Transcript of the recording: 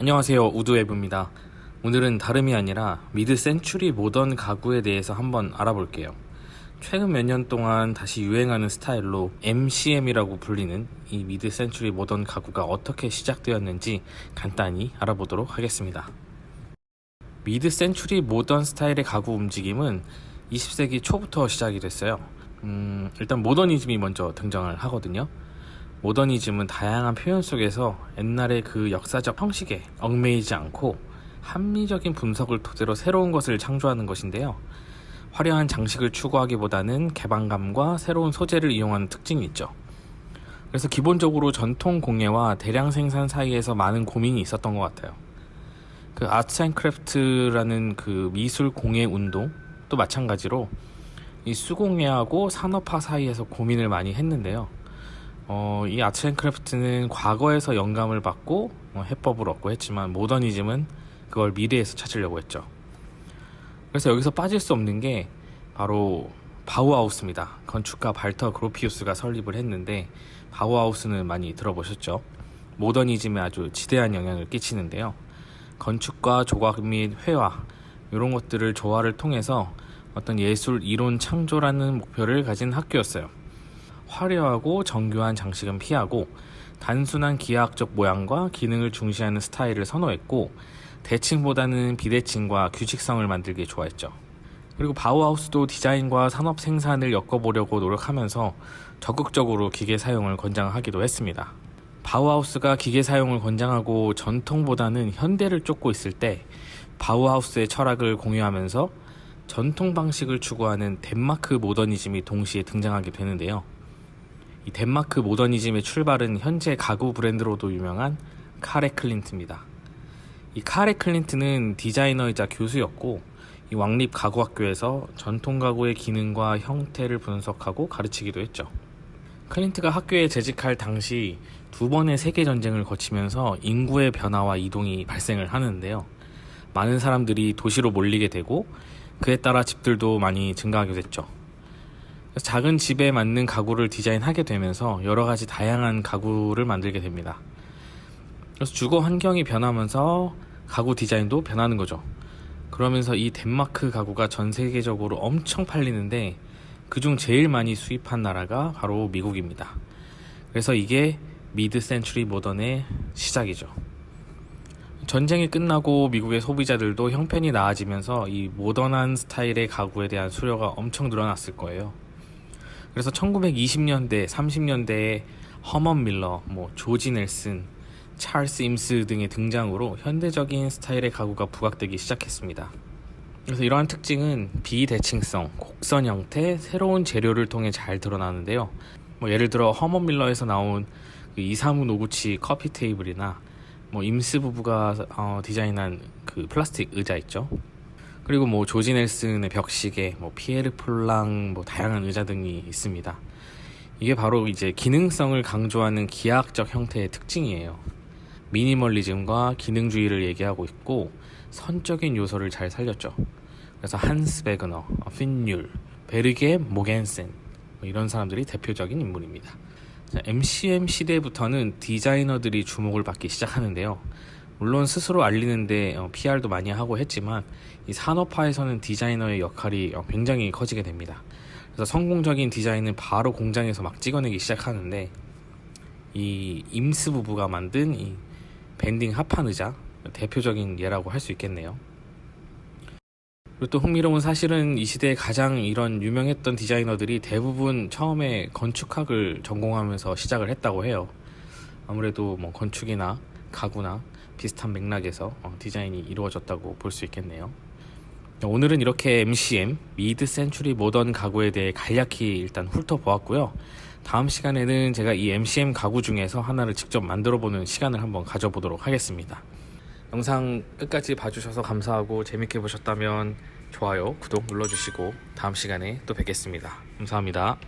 안녕하세요. 우드웨브입니다. 오늘은 다름이 아니라 미드 센츄리 모던 가구에 대해서 한번 알아볼게요. 최근 몇 년 동안 다시 유행하는 스타일로 MCM이라고 불리는 이 미드 센츄리 모던 가구가 어떻게 시작되었는지 간단히 알아보도록 하겠습니다. 미드 센츄리 모던 스타일의 가구 움직임은 20세기 초부터 시작이 됐어요. 음, 일단 모더니즘이 먼저 등장을 하거든요 모더니즘은 다양한 표현 속에서 옛날의 그 역사적 형식에 얽매이지 않고 합리적인 분석을 토대로 새로운 것을 창조하는 것인데요. 화려한 장식을 추구하기보다는 개방감과 새로운 소재를 이용하는 특징이 있죠. 그래서 기본적으로 전통 공예와 대량 생산 사이에서 많은 고민이 있었던 것 같아요. 그 아트 앤 크래프트라는 그 미술 공예 운동도 마찬가지로 이 수공예하고 산업화 사이에서 고민을 많이 했는데요. 어, 이 아트앤크래프트는 과거에서 영감을 받고 어, 해법을 얻고 했지만 모더니즘은 그걸 미래에서 찾으려고 했죠. 그래서 여기서 빠질 수 없는 게 바로 바우하우스입니다. 건축가 발터 그로피우스가 설립을 했는데 바우하우스는 많이 들어보셨죠? 모더니즘에 아주 지대한 영향을 끼치는데요. 건축과 조각 및 회화 이런 것들을 조화를 통해서 어떤 예술 이론 창조라는 목표를 가진 학교였어요. 화려하고 정교한 장식은 피하고 단순한 기하학적 모양과 기능을 중시하는 스타일을 선호했고 대칭보다는 비대칭과 규칙성을 만들기 좋아했죠. 그리고 바우하우스도 디자인과 산업 생산을 엮어보려고 노력하면서 적극적으로 기계 사용을 권장하기도 했습니다. 바우하우스가 기계 사용을 권장하고 전통보다는 현대를 쫓고 있을 때 바우하우스의 철학을 공유하면서 전통 방식을 추구하는 덴마크 모더니즘이 동시에 등장하게 되는데요. 이 덴마크 모더니즘의 출발은 현재 가구 브랜드로도 유명한 카레 클린트입니다. 이 카레 클린트는 디자이너이자 교수였고 이 왕립 가구학교에서 전통 가구의 기능과 형태를 분석하고 가르치기도 했죠. 클린트가 학교에 재직할 당시 두 번의 세계 전쟁을 거치면서 인구의 변화와 이동이 발생을 하는데요. 많은 사람들이 도시로 몰리게 되고 그에 따라 집들도 많이 증가하게 됐죠. 작은 집에 맞는 가구를 디자인하게 되면서 여러 가지 다양한 가구를 만들게 됩니다. 그래서 주거 환경이 변하면서 가구 디자인도 변하는 거죠. 그러면서 이 덴마크 가구가 전 세계적으로 엄청 팔리는데 그중 제일 많이 수입한 나라가 바로 미국입니다. 그래서 이게 미드 센츄리 모던의 시작이죠. 전쟁이 끝나고 미국의 소비자들도 형편이 나아지면서 이 모던한 스타일의 가구에 대한 수요가 엄청 늘어났을 거예요. 그래서 1920년대, 30년대에 허먼 밀러, 뭐 조지 넬슨, 찰스 임스 등의 등장으로 현대적인 스타일의 가구가 부각되기 시작했습니다. 그래서 이러한 특징은 비대칭성, 곡선 형태, 새로운 재료를 통해 잘 드러나는데요. 뭐 예를 들어 허먼 밀러에서 나온 그 이사무 노구치 커피 테이블이나 뭐 임스 부부가 어, 디자인한 그 플라스틱 의자 있죠. 그리고 뭐 조지 넬슨의 벽시계, 뭐 피에르 폴랑, 뭐 다양한 의자 등이 있습니다. 이게 바로 이제 기능성을 강조하는 기하학적 형태의 특징이에요. 미니멀리즘과 기능주의를 얘기하고 있고 선적인 요소를 잘 살렸죠. 그래서 한스 베그너, 핀율, 베르게 모겐센 뭐 이런 사람들이 대표적인 인물입니다. MCM 시대부터는 디자이너들이 주목을 받기 시작하는데요. 물론 스스로 알리는데 PR도 어, 많이 하고 했지만 이 산업화에서는 디자이너의 역할이 어, 굉장히 커지게 됩니다. 그래서 성공적인 디자인은 바로 공장에서 막 찍어내기 시작하는데 이 임스 부부가 만든 이 밴딩 합판 의자 대표적인 예라고 할 수 있겠네요. 그리고 또 흥미로운 사실은 이 시대에 가장 이런 유명했던 디자이너들이 대부분 처음에 건축학을 전공하면서 시작을 했다고 해요. 아무래도 뭐 건축이나 가구나 비슷한 맥락에서 어, 디자인이 이루어졌다고 볼 수 있겠네요. 오늘은 이렇게 MCM, 미드 센츄리 모던 가구에 대해 간략히 일단 훑어보았고요. 다음 시간에는 제가 이 MCM 가구 중에서 하나를 직접 만들어 보는 시간을 한번 가져보도록 하겠습니다. 영상 끝까지 봐주셔서 감사하고 재밌게 보셨다면 좋아요, 구독 눌러주시고 다음 시간에 또 뵙겠습니다. 감사합니다.